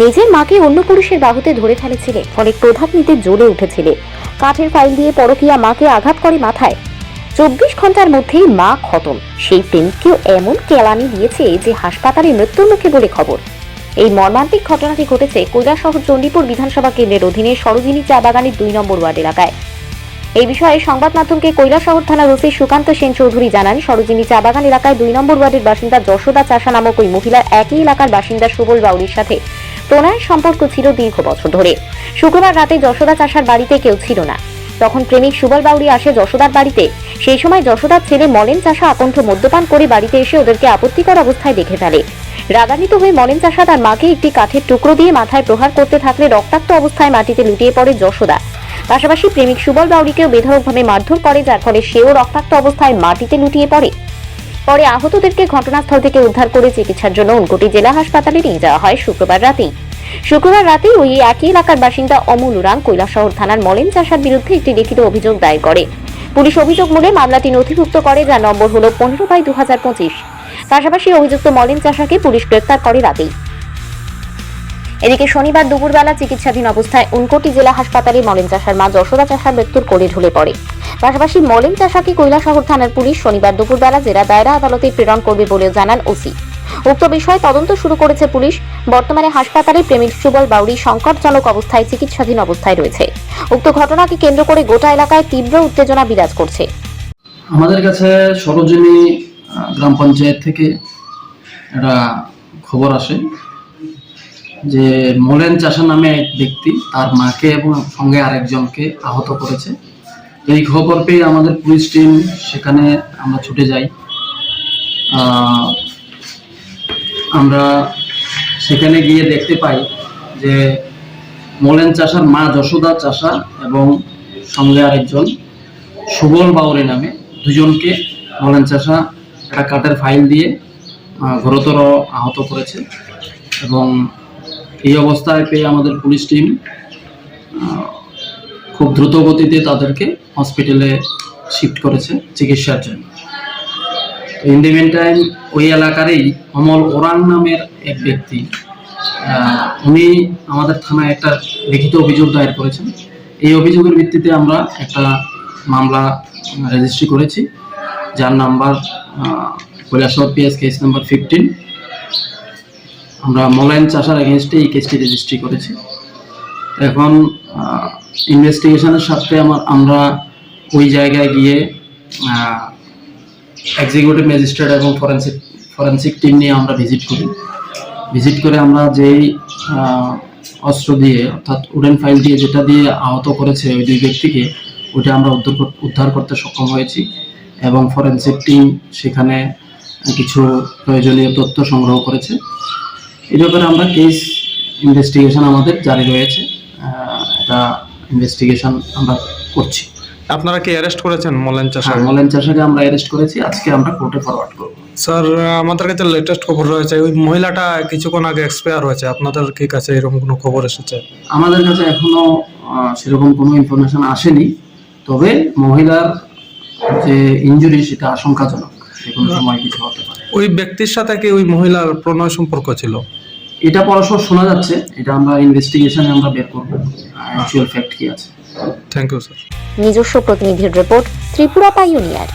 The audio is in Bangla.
নিজের মাকে অন্য পুরুষের বাহুতে ধরে ফেলেছিলে, ফলে প্রধান নিতে জ্বলে উঠেছিলে। কাঠের ফাইল দিয়ে পরকিয়া মাকে আঘাত করে মাথায়। চব্বিশ ঘণ্টার মধ্যেই মা খতম। সেই প্রেমিককেও এমন কেলানি দিয়েছে যে হাসপাতালে মৃত্যুর মুখে বলে খবর। এই মর্মান্তিক ঘটনাটি ঘটেছে কৈলাসহর চণ্ডীপুর বিধানসভা কেন্দ্রের অধীনে সরোজিনী চা বাগানের দুই নম্বর ওয়ার্ড এলাকায়। এই বিষয়ে সংবাদ মাধ্যমকে কৈলাসহর থানার ওসি সুকান্ত সেন চৌধুরী জানান, সরোজিনী চা বাগান এলাকায় দুই নম্বর ওয়ার্ডের বাসিন্দা যশোদা চাষা নামক ওই মহিলার একই এলাকার বাসিন্দা সুবল বাউরির সাথে প্রণয়ের সম্পর্ক ছিল দীর্ঘ বছর ধরে। শুক্রবার রাতে যশোদা চাষার বাড়িতে কেউ ছিল না। তখন প্রেমিক সুবল বাউরি আসে যশোদার বাড়িতে। সেই সময় যশোদার ছেলে মলেন চাষা আকণ্ঠ মদ্যপান করে বাড়িতে এসে ওদেরকে আপত্তিকর অবস্থায় দেখে ফেলে। রাগান্বিত হয়ে মলেন চাষা তার মাকে একটি কাঠের টুকরো দিয়ে মাথায় প্রহার করতে থাকলে রক্তাক্ত অবস্থায় মাটিতে লুটিয়ে পড়ে যশোদা। পাশাপাশি প্রেমিক সুবল বাউরিকেও বেধড়কভাবে মারধর করে, যার ফলে সেও রক্তাক্ত অবস্থায় মাটিতে লুটিয়ে পড়ে। পরে আহতদেরকে ঘটনাস্থল থেকে উদ্ধার করে চিকিৎসার জন্য উনকোটি জেলা হাসপাতালে নিয়ে যাওয়া হয় শুক্রবার রাতেই। শুক্রবার রাতে ওই একই এলাকার বাসিন্দা অমল উরাং কৈলাসহর থানার মলেন চাষার বিরুদ্ধে একটি লিখিত অভিযোগ দায়ের করে। পুলিশ অভিযোগ মূলে মামলাটি নথিভুক্ত করে, যার নম্বর হল পনেরো বাই দু হাজার পঁচিশ। পাশাপাশি অভিযুক্ত মলেন চাষাকে পুলিশ গ্রেপ্তার করে রাতেই। এদিকে শনিবার দুপুরবেলা চিকিৎসাধীন অবস্থায় উনকোটি জেলা হাসপাতালে মলেন চাষার মা যশোদা চাষার মৃত্যুর কোলে ঢুলে পড়ে। পাশাপাশি মলেন চাষাকে কৈলাসহর থানার পুলিশ শনিবার দুপুরবেলা জেলা দায়রা আদালতে প্রেরণ করবে বলেও জানান ওসি। উক্ত বিষয়ে তদন্ত শুরু করেছে পুলিশ। বর্তমানে হাসপাতালে প্রেমিক সুবল বাউরি সংকটজনক অবস্থায় চিকিৎসাধীন অবস্থায় রয়েছে। উক্ত ঘটনাকে কেন্দ্র করে গোটা এলাকায় তীব্র উত্তেজনা বিরাজ করছে। আমাদের কাছে সরোজিনী গ্রাম পঞ্চায়েত থেকে একটা খবর আসে। যে মোলেন চাষা নামে এক ব্যক্তি, তার মাকে এবং সঙ্গে আরেকজনকে আহত করেছে। তো এই খবর পেয়ে আমাদের পুলিশ টিম সেখানে আমরা ছুটে যাই। আমরা সেখানে গিয়ে দেখতে পাই যে মোলেন চাষার মা যশোদা চাষা এবং সঙ্গে আরেকজন সুবল বাউরি নামে দুজনকে মলেন চাষা একটা কাঠের ফাইল দিয়ে গুরুতর আহত করেছে এবং এই অবস্থায় পেয়ে আমাদের পুলিশ টিম খুব দ্রুত গতিতে তাদেরকে হসপিটালে শিফট করেছে চিকিৎসার জন্য। ইন দি টাইম ওই এলাকারই অমল ওরাং নামের এক ব্যক্তি উনি আমাদের থানায় একটা লিখিত অভিযোগ দায়ের করেছেন। এই অভিযোগের ভিত্তিতে আমরা একটা মামলা রেজিস্ট্রি করেছি, যার number Kailashahar PS case number fifteen আমরা মোলায়েন চাষার এগেনস্টে এই কেসটি রেজিস্ট্রি করেছি। এখন ইনভেস্টিগেশনের সাথে আমার, আমরা ওই জায়গায় গিয়ে এক্সিকিউটিভ ম্যাজিস্ট্রেট এবং ফরেন্সিক ফরেন্সিক টিম নিয়ে আমরা ভিজিট করি। ভিজিট করে আমরা যেই অস্ত্র দিয়ে, অর্থাৎ উডেন ফাইল দিয়ে যেটা দিয়ে আহত করেছে ওই দুই ব্যক্তিকে, ওইটা আমরা উদ্ধার উদ্ধার করতে সক্ষম হয়েছি এবং ফরেন্সিক টিম সেখানে কিছু প্রয়োজনীয় তথ্য সংগ্রহ করেছে। এই ব্যাপারে আমরা কেস ইনভেস্টিগেশন আমাদের জারি রয়েছে এটা ইনভেস্টিগেশন আমরা করছি। আপনারা কি অ্যারেস্ট করেছেন মলেন চাষা হ্যাঁ মলেন চাষাকে আমরা অ্যারেস্ট করেছি আজকে আমরা কোর্টে ফরওয়ার্ড করব। স্যার আমাদের কাছে লেটেস্ট খবর রয়েছে ওই মহিলাটা কিছুক্ষণ আগে এক্সপায়ার হয়েছে আপনাদের কি কাছে এরকম কোনো খবর এসেছে? আমাদের কাছে এখনও সেরকম কোনো ইনফরমেশন আসেনি তবে মহিলার যে ইনজুরি সেটা আশঙ্কাজনক। যে কোনো সময় কিছু হতে পারে। ওই ব্যক্তির সাথে কি ওই মহিলার প্রণয় সম্পর্ক ছিল? এটা পরস্পর শোনা যাচ্ছে এটা আমরা ইনভেস্টিগেশনে আমরা বের করব অ্যাকচুয়াল ফ্যাক্ট কি আছে। থ্যাংক ইউ স্যার নিজস্ব প্রতিনিধির রিপোর্ট ত্রিপুরা পাইওনিয়ার।